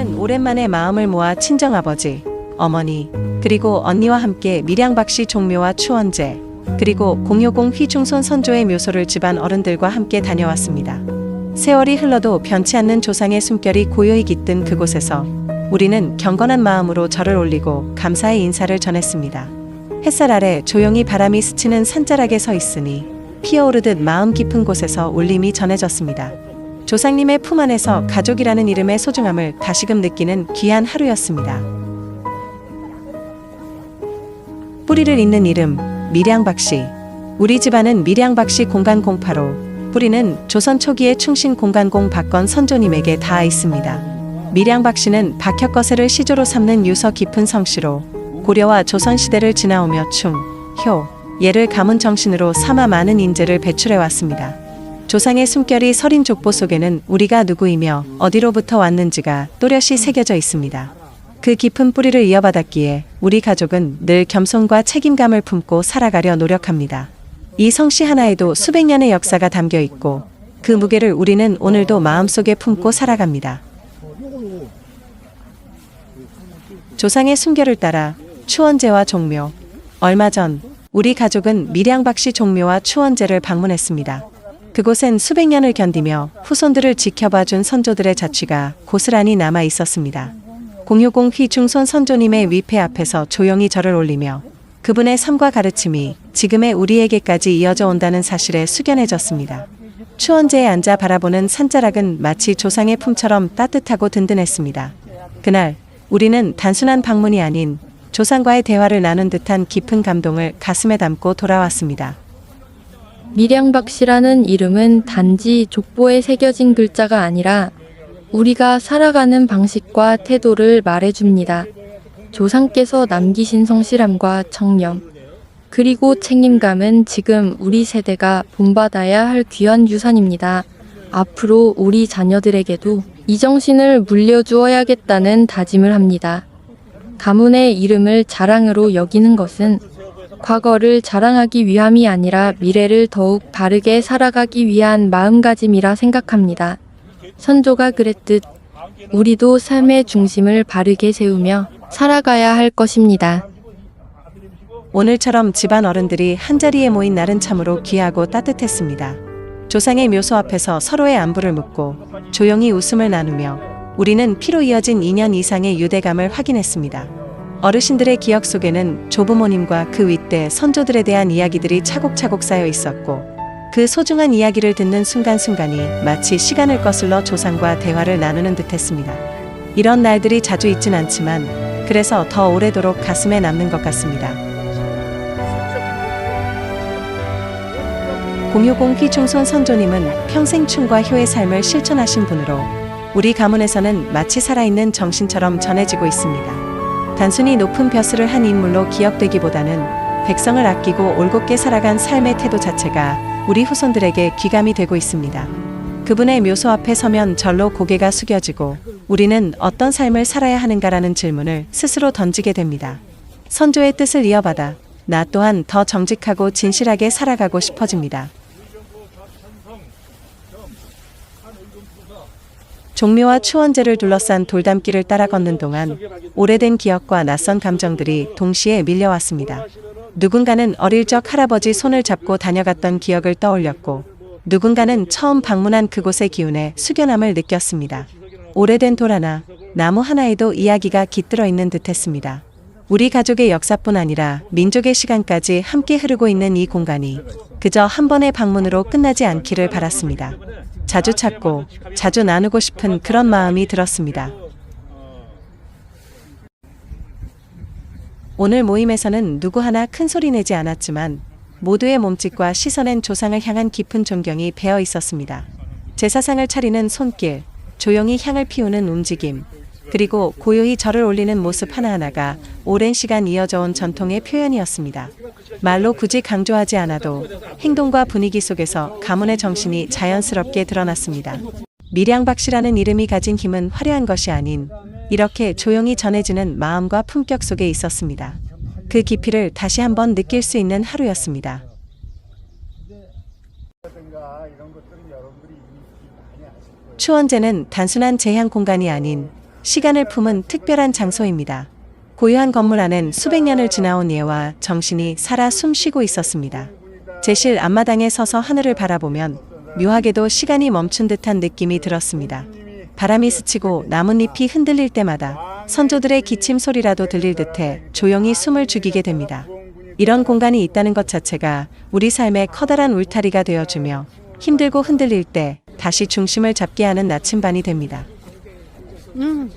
오늘은 오랜만에 마음을 모아 친정아버지, 어머니, 그리고 언니와 함께 밀양박씨 종묘와 추원제, 그리고 공효공 휘중손 선조의 묘소를 집안 어른들과 함께 다녀왔습니다. 세월이 흘러도 변치 않는 조상의 숨결이 고요히 깃든 그곳에서 우리는 경건한 마음으로 절을 올리고 감사의 인사를 전했습니다. 햇살 아래 조용히 바람이 스치는 산자락에 서 있으니 피어오르듯 마음 깊은 곳에서 울림이 전해졌습니다. 조상님의 품 안에서 가족이라는 이름의 소중함을 다시금 느끼는 귀한 하루였습니다. 뿌리를 잇는 이름 밀양박씨. 우리 집안은 밀양박씨 공간공파로 뿌리는 조선 초기의 충신 공간공 박건 선조님에게 닿아 있습니다. 밀양박씨는 박혁거세를 시조로 삼는 유서 깊은 성씨로 고려와 조선 시대를 지나오며 충, 효, 예를 가문 정신으로 삼아 많은 인재를 배출해 왔습니다. 조상의 숨결이 서린 족보 속에는 우리가 누구이며 어디로부터 왔는지가 또렷이 새겨져 있습니다. 그 깊은 뿌리를 이어받았기에 우리 가족은 늘 겸손과 책임감을 품고 살아가려 노력합니다. 이 성씨 하나에도 수백 년의 역사가 담겨 있고 그 무게를 우리는 오늘도 마음속에 품고 살아갑니다. 조상의 숨결을 따라 추원제와 종묘. 얼마 전 우리 가족은 밀양박씨 종묘와 추원제를 방문했습니다. 그곳엔 수백 년을 견디며 후손들을 지켜봐 준 선조들의 자취가 고스란히 남아 있었습니다. 공효공 휘중손 선조님의 위패 앞에서 조용히 절을 올리며 그분의 삶과 가르침이 지금의 우리에게까지 이어져 온다는 사실에 숙연해졌습니다. 추원제에 앉아 바라보는 산자락은 마치 조상의 품처럼 따뜻하고 든든했습니다. 그날 우리는 단순한 방문이 아닌 조상과의 대화를 나눈 듯한 깊은 감동을 가슴에 담고 돌아왔습니다. 밀양박씨라는 이름은 단지 족보에 새겨진 글자가 아니라 우리가 살아가는 방식과 태도를 말해줍니다. 조상께서 남기신 성실함과 청렴, 그리고 책임감은 지금 우리 세대가 본받아야 할 귀한 유산입니다. 앞으로 우리 자녀들에게도 이 정신을 물려주어야겠다는 다짐을 합니다. 가문의 이름을 자랑으로 여기는 것은 과거를 자랑하기 위함이 아니라 미래를 더욱 바르게 살아가기 위한 마음가짐이라 생각합니다. 선조가 그랬듯 우리도 삶의 중심을 바르게 세우며 살아가야 할 것입니다. 오늘처럼 집안 어른들이 한자리에 모인 날은 참으로 귀하고 따뜻했습니다. 조상의 묘소 앞에서 서로의 안부를 묻고 조용히 웃음을 나누며 우리는 피로 이어진 2년 이상의 유대감을 확인했습니다. 어르신들의 기억 속에는 조부모님과 그 윗대 선조들에 대한 이야기들이 차곡차곡 쌓여 있었고 그 소중한 이야기를 듣는 순간순간이 마치 시간을 거슬러 조상과 대화를 나누는 듯했습니다. 이런 날들이 자주 있진 않지만 그래서 더 오래도록 가슴에 남는 것 같습니다. 공효공 휘중손 선조님은 평생 춤과 효의 삶을 실천하신 분으로 우리 가문에서는 마치 살아있는 정신처럼 전해지고 있습니다. 단순히 높은 벼슬을 한 인물로 기억되기보다는 백성을 아끼고 올곧게 살아간 삶의 태도 자체가 우리 후손들에게 귀감이 되고 있습니다. 그분의 묘소 앞에 서면 절로 고개가 숙여지고 우리는 어떤 삶을 살아야 하는가라는 질문을 스스로 던지게 됩니다. 선조의 뜻을 이어받아 나 또한 더 정직하고 진실하게 살아가고 싶어집니다. 종묘와 추원제를 둘러싼 돌담길을 따라 걷는 동안 오래된 기억과 낯선 감정들이 동시에 밀려왔습니다. 누군가는 어릴 적 할아버지 손을 잡고 다녀갔던 기억을 떠올렸고 누군가는 처음 방문한 그곳의 기운에 숙연함을 느꼈습니다. 오래된 돌 하나, 나무 하나에도 이야기가 깃들어 있는 듯했습니다. 우리 가족의 역사뿐 아니라 민족의 시간까지 함께 흐르고 있는 이 공간이 그저 한 번의 방문으로 끝나지 않기를 바랐습니다. 자주 찾고 자주 나누고 싶은 그런 마음이 들었습니다. 오늘 모임에서는 누구 하나 큰 소리 내지 않았지만 모두의 몸짓과 시선엔 조상을 향한 깊은 존경이 배어 있었습니다. 제사상을 차리는 손길, 조용히 향을 피우는 움직임, 그리고 고요히 절을 올리는 모습 하나하나가 오랜 시간 이어져 온 전통의 표현이었습니다. 말로 굳이 강조하지 않아도 행동과 분위기 속에서 가문의 정신이 자연스럽게 드러났습니다. 밀양박씨라는 이름이 가진 힘은 화려한 것이 아닌 이렇게 조용히 전해지는 마음과 품격 속에 있었습니다. 그 깊이를 다시 한번 느낄 수 있는 하루였습니다. 추원제는 단순한 제향 공간이 아닌 시간을 품은 특별한 장소입니다. 고요한 건물 안엔 수백 년을 지나온 예와 정신이 살아 숨쉬고 있었습니다. 제실 앞마당에 서서 하늘을 바라보면 묘하게도 시간이 멈춘 듯한 느낌이 들었습니다. 바람이 스치고 나뭇잎이 흔들릴 때마다 선조들의 기침 소리라도 들릴 듯해 조용히 숨을 죽이게 됩니다. 이런 공간이 있다는 것 자체가 우리 삶의 커다란 울타리가 되어주며 힘들고 흔들릴 때 다시 중심을 잡게 하는 나침반이 됩니다. 응.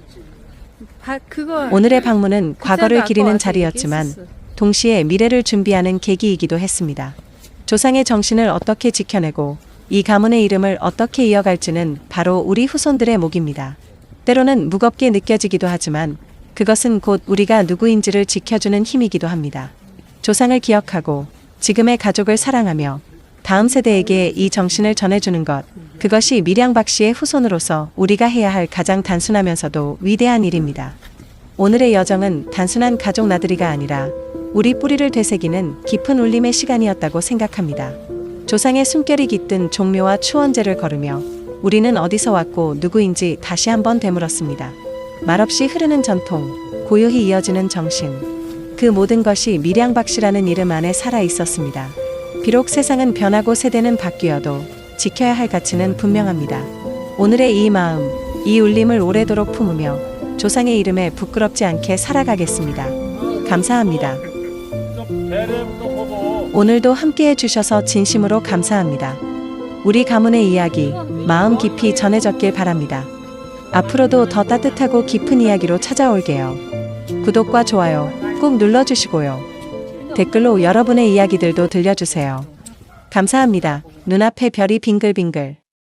바, 그거 오늘의 방문은 과거를 기리는 자리였지만. 동시에 미래를 준비하는 계기이기도 했습니다. 조상의 정신을 어떻게 지켜내고 이 가문의 이름을 어떻게 이어갈지는 바로 우리 후손들의 몫입니다. 때로는 무겁게 느껴지기도 하지만 그것은 곧 우리가 누구인지를 지켜주는 힘이기도 합니다. 조상을 기억하고 지금의 가족을 사랑하며 다음 세대에게 이 정신을 전해주는 것, 그것이 밀양박 씨의 후손으로서 우리가 해야 할 가장 단순하면서도 위대한 일입니다. 오늘의 여정은 단순한 가족 나들이가 아니라 우리 뿌리를 되새기는 깊은 울림의 시간이었다고 생각합니다. 조상의 숨결이 깃든 종묘와 추원제를 걸으며 우리는 어디서 왔고 누구인지 다시 한번 되물었습니다. 말없이 흐르는 전통, 고요히 이어지는 정신, 그 모든 것이 밀양박씨라는 이름 안에 살아 있었습니다. 비록 세상은 변하고 세대는 바뀌어도 지켜야 할 가치는 분명합니다. 오늘의 이 마음, 이 울림을 오래도록 품으며 조상의 이름에 부끄럽지 않게 살아가겠습니다. 감사합니다. 오늘도 함께 해주셔서 진심으로 감사합니다. 우리 가문의 이야기, 마음 깊이 전해졌길 바랍니다. 앞으로도 더 따뜻하고 깊은 이야기로 찾아올게요. 구독과 좋아요 꼭 눌러주시고요. 댓글로 여러분의 이야기들도 들려주세요. 감사합니다. 눈앞에 별이 빙글빙글.